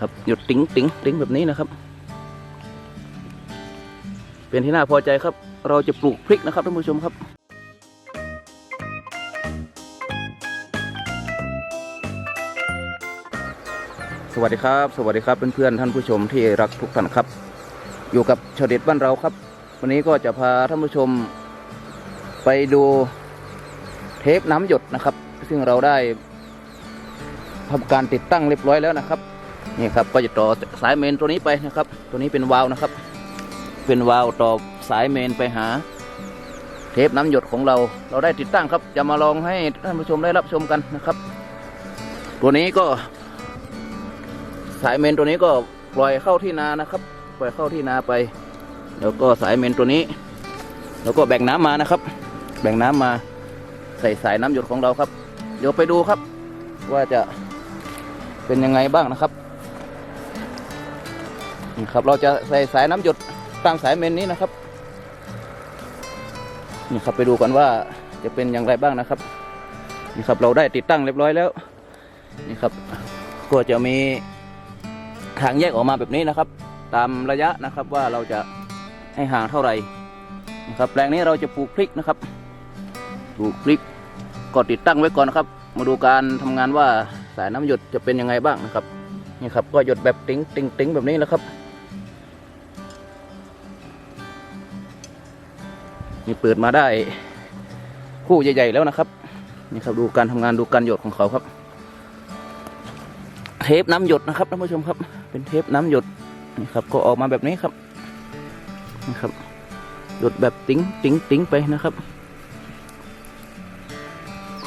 ครับหยุดติ้งติ้งติ้งแบบนี้นะครับ เป็นที่น่าพอใจครับ เราจะปลูกพริกนะครับท่านผู้ชมครับสวัสดีครับ สวัสดีครับเพื่อนๆท่านผู้ชมที่รักทุกท่านครับ อยู่กับชาวเด็ดบ้านเราครับ วันนี้ก็จะพาท่านผู้ชม ไปดูเทปน้ำหยดนะครับ ซึ่งเราได้ทำการติดตั้งเรียบร้อยแล้วนะครับ นี่ครับก็จะต่อสายเมนตัวนี้ไปนะครับ ตัวนี้เป็นวาล์วนะครับ เป็นวาล์วต่อสายเมนไปหา เทปน้ำหยดของเรา เราได้ติดตั้งครับ จะมาลองให้ท่านผู้ชมได้รับชมกันนะครับ ตัวนี้ก็ สายเมนตัวนี้ก็ปล่อยเข้าที่นานะครับ ปล่อยเข้าที่นาไป แล้วก็สายเมนตัวนี้ แล้วก็แบ่งน้ำมานะครับ แบ่งน้ำมาใส่สายน้ำหยดของเราครับ เดี๋ยวไปดูครับ ว่าจะเป็นยังไงบ้างนะครับ นี่ครับเราจะใส่สายน้ำหยดตั้งสายเมนนี้นะครับนี่ครับไปดูกันว่าจะเป็นอย่างไรบ้างนะครับนี่ครับเราได้ติดตั้งเรียบร้อยแล้วนี่ครับก็จะมีทางแยกออกมาแบบนี้นะครับ ตามระยะนะครับว่าเราจะให้ห่างเท่าไหร่นะครับแปลงนี้เราจะปลูกพริกนะครับปลูกพริกก็ติดตั้งไว้ก่อนนะครับ มาดูการทำงานว่าสายน้ำหยดจะเป็นยังไงบ้างนะครับนี่ครับก็หยดแบบติ้งติ้งติ้งแบบนี้แหละครับ นี่เปิดมาได้คู่ใหญ่ๆแล้วนะครับ นี่ครับดูการทำงานดูการหยดของเขาครับ เทปน้ำหยดนะครับท่านผู้ชมครับ เป็นเทปน้ำหยดนี่ครับ ก็ออกมาแบบนี้ครับนี่ครับ หยดแบบติ้งติ้งติ้งไปนะครับ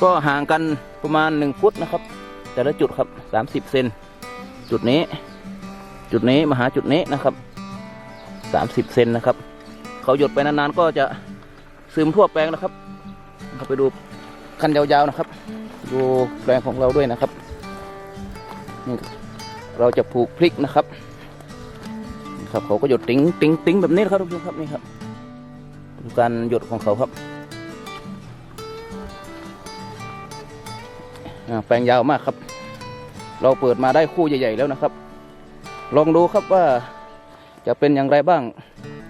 ก็ห่างกันประมาณหนึ่งฟุตนะครับ แต่ละจุดครับสามสิบเซนจุดนี้ จุดนี้มาหาจุดนี้นะครับสามสิบเซนนะครับ เขาหยดไปนานๆก็จะ ซึมทั่วแปลงนะครับเราไปดูคันยาวๆนะครับ ดูแปลงของเราด้วยนะครับนี่เราจะปลูกพริกนะครับครับเขาก็หยดติ้งติ้งติ้งแบบนี้นะครับทุกท่านครับนี่ครับดูการหยดของเขาครับแปลงยาวมากครับ เราเปิดมาได้คู่ใหญ่ ๆ แล้วนะครับ ลองดูครับว่าจะเป็นอย่างไรบ้าง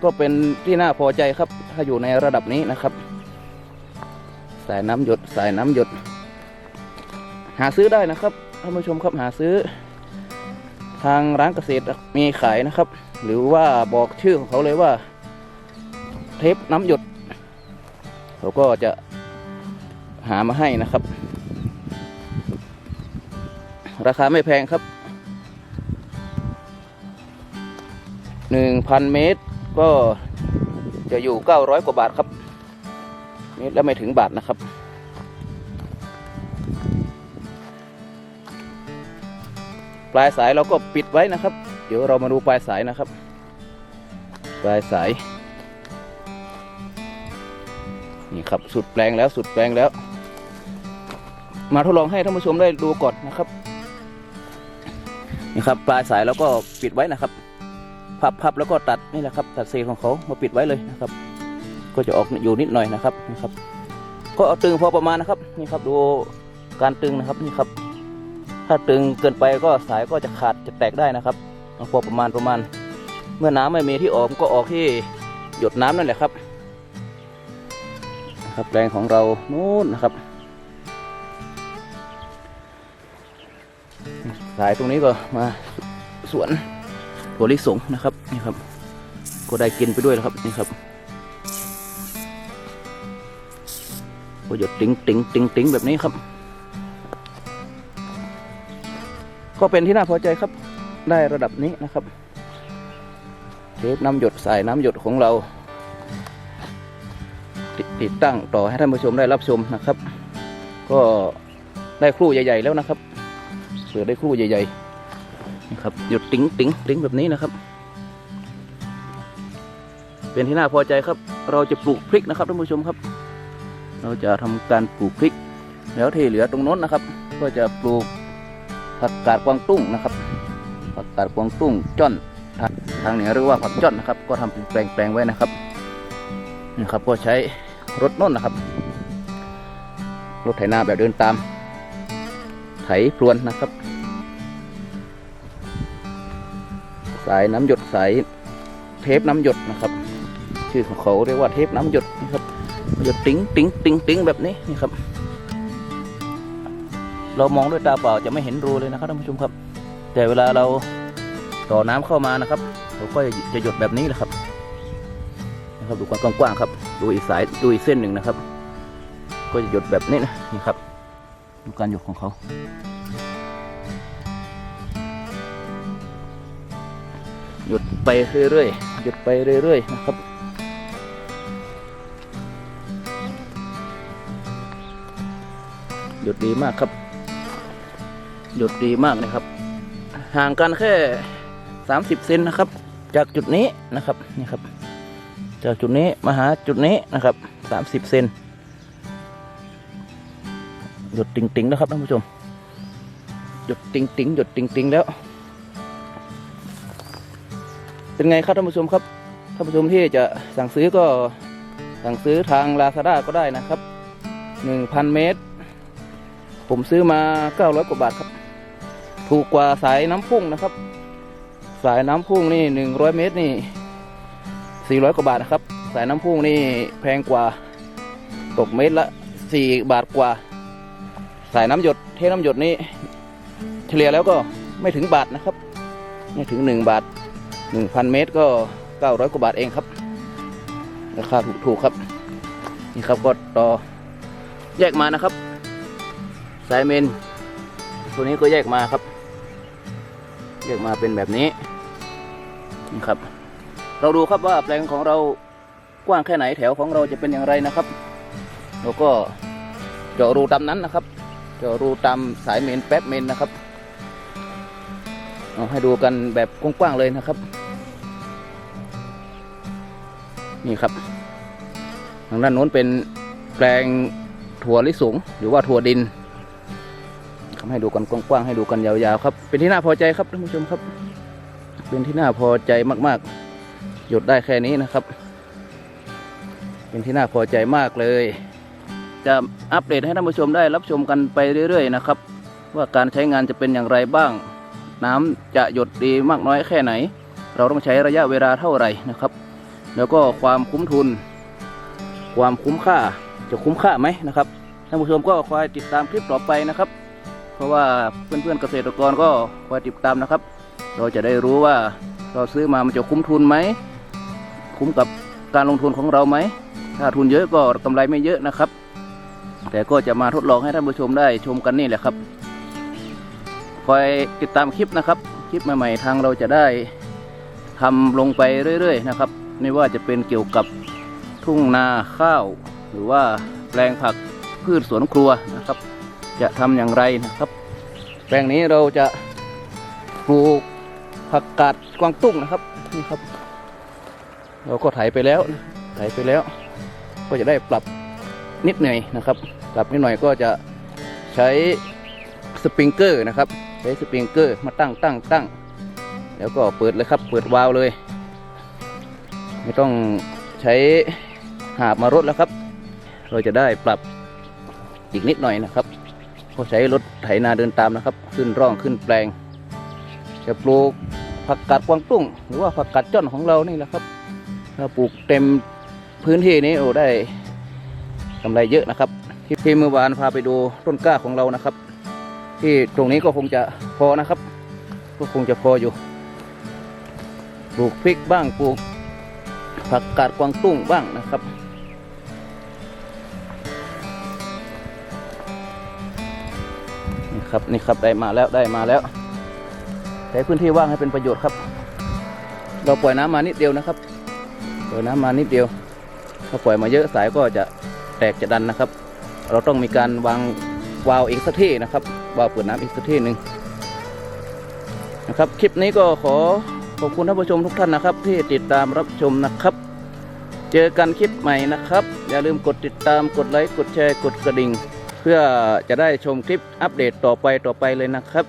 ก็เป็นที่น่าพอใจครับ ถ้าอยู่ในระดับนี้นะครับ สายน้ำหยดสายน้ำหยด หาซื้อได้นะครับท่านผู้ชมครับหาซื้อ ทางร้านเกษตรมีขายนะครับ หรือว่าบอกชื่อของเขาเลยว่า เทปน้ำหยดเขาก็จะหามาให้นะครับ ราคาไม่แพงครับหนึ่งพันเมตร ก็จะอยู่เก้าร้อยกว่าบาทครับเมตรละไม่ถึงบาทนะครับ ปลายสายเราก็ปิดไว้นะครับ เดี๋ยวเรามาดูปลายสายนะครับ ปลายสายนี่ครับสุดแปลงแล้วสุดแปลงแล้ว มาทดลองให้ท่านผู้ชมได้ดูก่อนนะครับนี่ครับปลายสายเราก็ปิดไว้นะครับ พับพับแล้วก็ตัดนี่แหละครับ ตัดเศษของเขามาปิดไว้เลยนะครับ ก็จะออกอยู่นิดหน่อยนะครับนี่ครับ ก็เอาตึงพอประมาณนะครับนี่ครับดูการตึงนะครับนี่ครับ ถ้าตึงเกินไปก็สายก็จะขาดจะแตกได้นะครับพอประมาณประมาณ เมื่อน้ำไม่มีที่ออกก็ออกที่หยดน้ำนั่นแหละครับนะครับแปลงของเรานู่นนะครับสายตรงนี้ก็มาสวน ถั่วลิสงนะครับนี่ครับ ก็ได้กินไปด้วยนะครับนี่ครับก็หยดติ้งติ้งติ้งติ้งแบบนี้ครับ ก็เป็นที่น่าพอใจครับ ได้ระดับนี้นะครับเทปน้ำหยดสายน้ำหยดของเราตติดตั้งต่อให้ท่านผู้ชมได้รับชมนะครับ ก็ได้ครู่ใหญ่ ๆ แล้วนะครับเสือได้ครู่ใหญ่ ๆ นะครับหยุดติ้งติ้งติ้งแบบนี้นะครับ เป็นที่น่าพอใจครับ เราจะปลูกพริกนะครับท่านผู้ชมครับ เราจะทำการปลูกพริก แล้วที่เหลือตรงน้นนะครับ ก็จะปลูกผักกาดกวางตุ้งนะครับ ผักกาดกวางตุ้งจ้อนทางทางเหนือเรียกว่าผักจ้อนนะครับ ก็ทำเป็นแปลงๆไว้นะครับนี่ครับ ก็ใช้รถน้นนะครับ รถไถนาแบบเดินตาม ไถพรวนนะครับ สายน้ำหยดสายเทปน้ำหยดนะครับ ชื่อของเขาเรียกว่าเทปน้ำหยดนะครับหยดติ้งติ้งติ้งติ้งแบบนี้นี่ครับ เรามองด้วยตาเปล่าจะไม่เห็นรูเลยนะครับท่านผู้ชมครับ แต่เวลาเราต่อน้ำเข้ามานะครับเราก็จะหยดแบบนี้แหละครับนะครับดูกว้างๆครับ ดูอีกสายดูอีกเส้นหนึ่งนะครับ ก็จะหยดแบบนี้นะนี่ครับ ดูการหยดของเขา หยุดไปเรื่อยๆหยุดไปเรื่อยๆนะครับหยุดดีมากครับ หยุดดีมากนะครับ ห่างกันแค่ 30เซนนะครับ จากจุดนี้นะครับนี่ครับ จากจุดนี้มาหาจุดนี้นะครับ 30เซนหยุดติงๆนะครับท่านผู้ชมหยุดติงๆหยุดติงๆแล้ว เป็นไงครับท่านผู้ชมครับท่านผู้ชมที่จะสั่งซื้อก็สั่งซื้อทาง Lazada ก็ได้นะครับ 1,000 เมตร ผมซื้อมา 900 กว่าบาทครับ ถูกกว่าสายน้ำพุ่งนะครับ สายน้ำพุ่งนี่ 100 เมตรนี่ 400 กว่าบาทนะครับ สายน้ำพุ่งนี่แพงกว่าตกเมตรละ 4 บาทกว่า สายน้ำหยดเทน้ำหยดนี่เฉลี่ยแล้วก็ไม่ถึงบาทนะครับ ไม่ถึง 1 บาท หนึ่งพันเมตรก็เก้าร้อยกว่าบาทเองครับ ราคาถูกถูกๆครับ นี่ครับก็ต่อแยกมานะครับ สายเมน ตัวนี้ก็แยกมาครับ แยกมาเป็นแบบนี้นี่ครับ เราดูครับว่าแปลงของเรากว้างแค่ไหนแถวของเราจะเป็นอย่างไรนะครับ เราก็เจาะรูตามนั้นนะครับ เจาะรูตามสายเมนแป๊บเมนนะครับ เอาให้ดูกันแบบกว้างๆเลยนะครับ นี่ครับ ทางด้านโน้นเป็นแปลงถั่วลิสงหรือว่าถั่วดินทำให้ดูกันกว้างๆให้ดูกันยาวๆครับ เป็นที่น่าพอใจครับท่านผู้ชมครับ เป็นที่น่าพอใจมากๆ หยุดได้แค่นี้นะครับ เป็นที่น่าพอใจมากเลย จะอัปเดตให้ท่านผู้ชมได้รับชมกันไปเรื่อย ๆ นะครับ ว่าการใช้งานจะเป็นอย่างไรบ้าง น้ำจะหยดดีมากน้อยแค่ไหน เราต้องใช้ระยะเวลาเท่าไหร่นะครับ แล้วก็ความคุ้มทุน ความคุ้มค่าจะคุ้มค่าไหมนะครับท่านผู้ชมก็คอยติดตามคลิปต่อไปนะครับ เพราะว่าเพื่อนๆเกษตรกรก็คอยติดตามนะครับ เราจะได้รู้ว่าเราซื้อมามันจะคุ้มทุนไหมคุ้มกับการลงทุนของเราไหมถ้าทุนเยอะก็กำไรไม่เยอะนะครับ แต่ก็จะมาทดลองให้ท่านผู้ชมได้ชมกันนี่แหละครับคอยติดตามคลิปนะครับ คลิปใหม่ๆทางเราจะได้ทำลงไปเรื่อย ๆ นะครับ ไม่ว่าจะเป็นเกี่ยวกับทุ่งนาข้าว หรือว่าแปลงผักพืชสวนครัวนะครับ จะทำอย่างไรนะครับ แปลงนี้เราจะปลูกผักกาดกวางตุ้งนะครับนี่ครับ เราก็ไถไปแล้วไถไปแล้ว ก็จะได้ปรับนิดหน่อยนะครับ ปรับนิดหน่อยก็จะใช้สปริงเกอร์นะครับ ใช้สปริงเกอร์มาตั้งตั้งตั้งแล้วก็เปิดเลยครับ เปิดวาล์วเลย ไม่ต้องใช้หาบมารดแล้วครับ เราจะได้ปรับอีกนิดหน่อยนะครับก็ใช้รถไถนาเดินตามนะครับ ขึ้นร่องขึ้นแปลง จะปลูกผักกาดกวางตุ้งหรือว่าผักกาดจ้อนของเรานี่แหละครับ ถ้าปลูกเต็มพื้นที่นี้โอ้ได้กำไรเยอะนะครับ ที่ที่เมื่อวานพาไปดูต้นกล้าของเรานะครับ ที่ตรงนี้ก็คงจะพอนะครับ ก็คงจะพออยู่ ปลูกพริกบ้างปลูก ผักกาดกวางตุ้งบ้างนะครับ นี่ครับนี่ครับได้มาแล้วได้มาแล้วใช้พื้นที่ว่างให้เป็นประโยชน์ครับ เราปล่อยน้ำมานิดเดียวนะครับ ปล่อยน้ำมานิดเดียว ถ้าปล่อยมาเยอะสายก็จะแตกจะดันนะครับ เราต้องมีการวางวาล์วอีกสักที่นะครับวาล์วเปิดน้ำอีกสักที่หนึ่งนะครับ คลิปนี้ก็ขอ ขอบคุณท่านผู้ชมทุกท่านนะครับ ที่ติดตามรับชมนะครับ เจอกันคลิปใหม่นะครับ อย่าลืมกดติดตามกดไลค์กดแชร์กดกระดิ่ง เพื่อจะได้ชมคลิปอัปเดตต่อไปต่อไปเลยนะครับ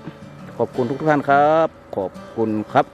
ขอบคุณทุกท่านครับ ขอบคุณครับ